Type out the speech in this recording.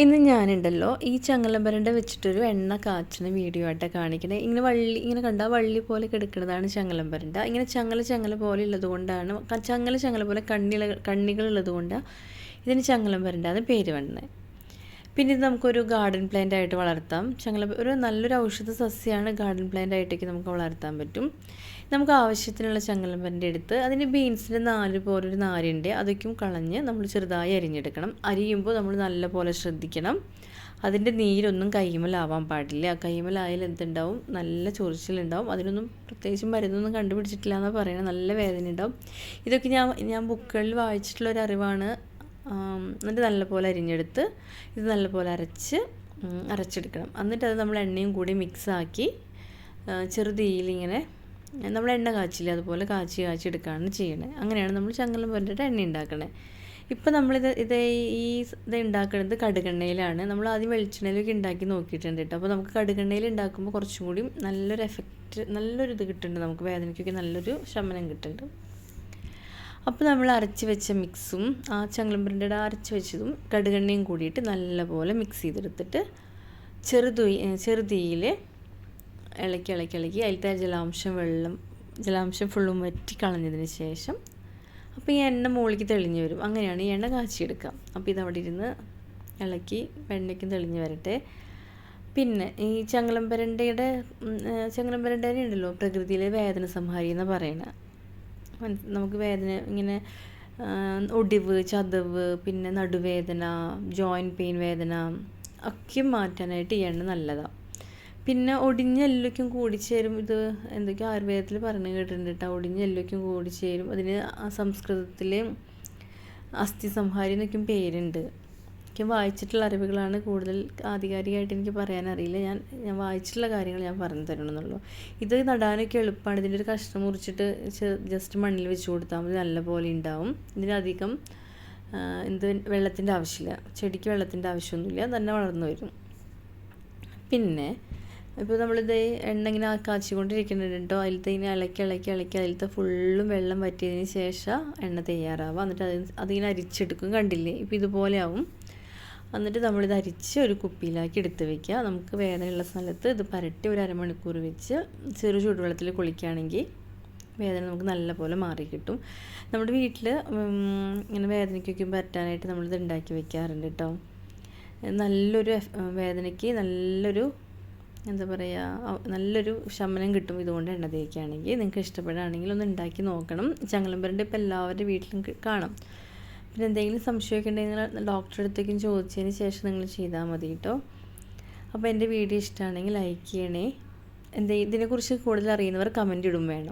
ഇന്ന് ഞാനുണ്ടല്ലോ ഈ ചങ്ങലമ്പരണ്ട വെച്ചിട്ടൊരു എണ്ണ കാച്ചുന്ന വീഡിയോ ആയിട്ടാണ് കാണിക്കുന്നത് ഇങ്ങനെ വള്ളി ഇങ്ങനെ കണ്ടാൽ വള്ളി പോലെ കിടക്കുന്നതാണ് ചങ്ങലമ്പരണ്ട ഇങ്ങനെ ചങ്ങല ചങ്ങല പോലെ ഉള്ളതുകൊണ്ടാണ് ചങ്ങല ചങ്ങല പോലെ കണ്ണികൾ കണ്ണികളുള്ളത് കൊണ്ടാണ് ഇതിന് ചങ്ങലമ്പരണ്ട എന്ന് പേര് വന്നത് പിന്നെ ഇത് നമുക്കൊരു ഗാർഡൻ പ്ലാന്റ് ആയിട്ട് വളർത്താം. ചങ്ങല ഒരു നല്ലൊരു ഔഷധ സസ്യമാണ് ഗാർഡൻ പ്ലാന്റ് ആയിട്ടൊക്കെ നമുക്ക് വളർത്താൻ പറ്റും. നമുക്ക് ആവശ്യത്തിനുള്ള ചങ്ങലമ്പരന്റെ എടുത്ത് അതിന് ബീൻസിന്റെ നാല് പോലൊരു നാരുണ്ട് അതൊക്കെയും കളഞ്ഞ് നമ്മൾ ചെറുതായി അരിഞ്ഞെടുക്കണം. അരിയുമ്പോൾ നമ്മൾ നല്ല പോലെ ശ്രദ്ധിക്കണം. അതിന്റെ നീരൊന്നും കൈമലാവാൻ പാടില്ല. കൈമലായാൽ എന്തുണ്ടാവും? നല്ല ചൊറിച്ചിലുണ്ടാവും. അതിനൊന്നും പ്രത്യേകിച്ച് മരുന്നൊന്നും കണ്ടുപിടിച്ചിട്ടില്ല എന്നാണ് പറയുന്നത് നല്ല വേദന ഉണ്ടാവും ഇതൊക്കെ ഞാൻ ഞാൻ ബുക്കുകളിൽ വായിച്ചിട്ടുള്ള ഒരു അറിവാണ്. എന്നിട്ട് നല്ലപോലെ അരിഞ്ഞെടുത്ത് ഇത് നല്ലപോലെ അരച്ച് അരച്ചെടുക്കണം. എന്നിട്ട് അത് നമ്മൾ എണ്ണയും കൂടി മിക്സാക്കി ചെറുതീയിലിങ്ങനെ നമ്മൾ എണ്ണ കാച്ചില്ല? അതുപോലെ കാച്ചി കാച്ചി എടുക്കുകയാണ് ചെയ്യണത് അങ്ങനെയാണ് നമ്മൾ ചങ്ങലം പോലിട്ട് എണ്ണ ഉണ്ടാക്കണത് ഇപ്പം നമ്മളിത് ഇത് ഈ ഇത് ഉണ്ടാക്കുന്നത് കടുകെണ്ണയിലാണ്. നമ്മൾ ആദ്യം വെളിച്ചെണ്ണയിലൊക്കെ ഉണ്ടാക്കി നോക്കിയിട്ടുണ്ട് കേട്ടോ. അപ്പോൾ നമുക്ക് കടുകെണ്ണയിൽ ഉണ്ടാക്കുമ്പോൾ കുറച്ചും കൂടി നല്ലൊരു എഫക്റ്റ് നല്ലൊരു ഇത് കിട്ടുന്നുണ്ട് നമുക്ക്. വേദനയ്ക്കൊക്കെ നല്ലൊരു ശമനം കിട്ടുന്നുണ്ട് അപ്പോൾ നമ്മൾ അരച്ച് വെച്ച മിക്സും ആ ചങ്ങലമ്പരന്റെ അരച്ച് വെച്ചതും കടുകെണ്ണയും കൂടിയിട്ട് നല്ലപോലെ മിക്സ് ചെയ്തെടുത്തിട്ട് ചെറുതീ ചെറുതീയിൽ ഇളക്കി ഇളക്കി ഇളക്കി അതിലത്തെ ജലാംശം വെള്ളം ജലാംശം ഫുള്ളും വറ്റി കളഞ്ഞതിന് ശേഷം അപ്പോൾ ഈ എണ്ണ മുകളിലേക്ക് തെളിഞ്ഞ് വരും. അങ്ങനെയാണ് ഈ എണ്ണ കാച്ചിയെടുക്കുക. അപ്പോൾ ഇതവിടെ ഇരുന്ന് ഇളക്കി വെണ്ണയ്ക്കും തെളിഞ്ഞ് വരട്ടെ. പിന്നെ ഈ ചങ്ങലംപരണ്ടയുടെ ചങ്ങലംപരണ്ടേനെ ഉണ്ടല്ലോ പ്രകൃതിയിലെ വേദന സംഹാരി എന്ന് പറയുന്നത് നമുക്ക് വേദന ഇങ്ങനെ ഒടിവ് ചതവ് പിന്നെ നടുവേദന ജോയിന്റ് പെയിൻ വേദന ഒക്കെ മാറ്റാനായിട്ട് ഈ എണ്ണ നല്ലതാണ് പിന്നെ ഒടിഞ്ഞ കൂടി ചേരും ഇത് എന്തൊക്കെയോ ആയുർവേദത്തിൽ പറഞ്ഞു കേട്ടിട്ടുണ്ട് കേട്ടോ. ഒടിഞ്ഞ എല്ലൊക്കെ ചേരും അതിന് സംസ്കൃതത്തിൽ അസ്ഥി സംഹാരി എന്നൊക്കെയും പേരുണ്ട്. എനിക്ക് വായിച്ചിട്ടുള്ള അറിവുകളാണ് കൂടുതൽ ആധികാരികമായിട്ട് എനിക്ക് പറയാനറിയില്ല. ഞാൻ ഞാൻ വായിച്ചിട്ടുള്ള കാര്യങ്ങൾ ഞാൻ പറഞ്ഞു തരണമെന്നുള്ളൂ ഇത് നടാനൊക്കെ എളുപ്പമാണ്. ഇതിന്റെ ഒരു കഷ്ണം മുറിച്ചിട്ട് ജസ്റ്റ് മണ്ണിൽ വെച്ച് കൊടുത്താൽ മതി. നല്ലപോലെ ഉണ്ടാവും. ഇതിനധികം എന്ത് വെള്ളത്തിന്റെ ആവശ്യമില്ല. ചെടിക്ക് വെള്ളത്തിന്റെ ആവശ്യമൊന്നുമില്ല. തന്നെ വളർന്നു വരും. പിന്നെ ഇപ്പോൾ നമ്മളിത് എണ്ണ ഇങ്ങനെ കാച്ചിക്കൊണ്ടിരിക്കുന്നുണ്ട്. കേട്ടോ അതിലത്തെ ഇങ്ങനെ ഇളക്കി ഇളക്കി ഇളക്കി അതിലത്തെ ഫുള്ളും വെള്ളം വറ്റിയതിന് ശേഷം എണ്ണ തയ്യാറാവുക. എന്നിട്ട് അത് അതിങ്ങനെ അരിച്ചെടുക്കും. കണ്ടില്ലേ? ഇപ്പോൾ ഇതുപോലെ ആവും. എന്നിട്ട് നമ്മളിത് അരിച്ച് ഒരു കുപ്പിയിലാക്കി എടുത്ത് വെക്കുക. നമുക്ക് വേദനയുള്ള സ്ഥലത്ത് ഇത് പരട്ടി ഒരു അരമണിക്കൂർ വെച്ച് ചെറു ചൂടുവെള്ളത്തിൽ കുളിക്കുകയാണെങ്കിൽ വേദന നമുക്ക് നല്ലപോലെ മാറി കിട്ടും. നമ്മുടെ വീട്ടിൽ ഇങ്ങനെ വേദനയ്ക്കൊക്കെ പറ്റാനായിട്ട് നമ്മളിത് ഉണ്ടാക്കി വെക്കാറുണ്ട് കേട്ടോ നല്ലൊരു വേദനയ്ക്ക് നല്ലൊരു എന്താ പറയുക നല്ലൊരു ശമനം കിട്ടും ഇതുകൊണ്ട് എണ്ണ തേക്കുകയാണെങ്കിൽ നിങ്ങൾക്ക് ഇഷ്ടപ്പെടുകയാണെങ്കിൽ ഒന്ന് ഉണ്ടാക്കി നോക്കണം. ചങ്ങലമ്പരന്റെ ഇപ്പോൾ എല്ലാവരുടെ വീട്ടിലും കാണാം. പിന്നെ എന്തെങ്കിലും സംശയമൊക്കെ ഉണ്ടെങ്കിൽ ഡോക്ടറെ അടുത്തേക്കും ചോദിച്ചതിന് ശേഷം നിങ്ങൾ ചെയ്താൽ മതി കേട്ടോ. അപ്പോൾ എന്റെ വീഡിയോ ഇഷ്ടമാണെങ്കിൽ ലൈക്ക് ചെയ്യണേ. എന്തെങ്കിലും ഇതിനെക്കുറിച്ച് കൂടുതൽ അറിയുന്നവർ കമന്റ് ഇടും വേണം.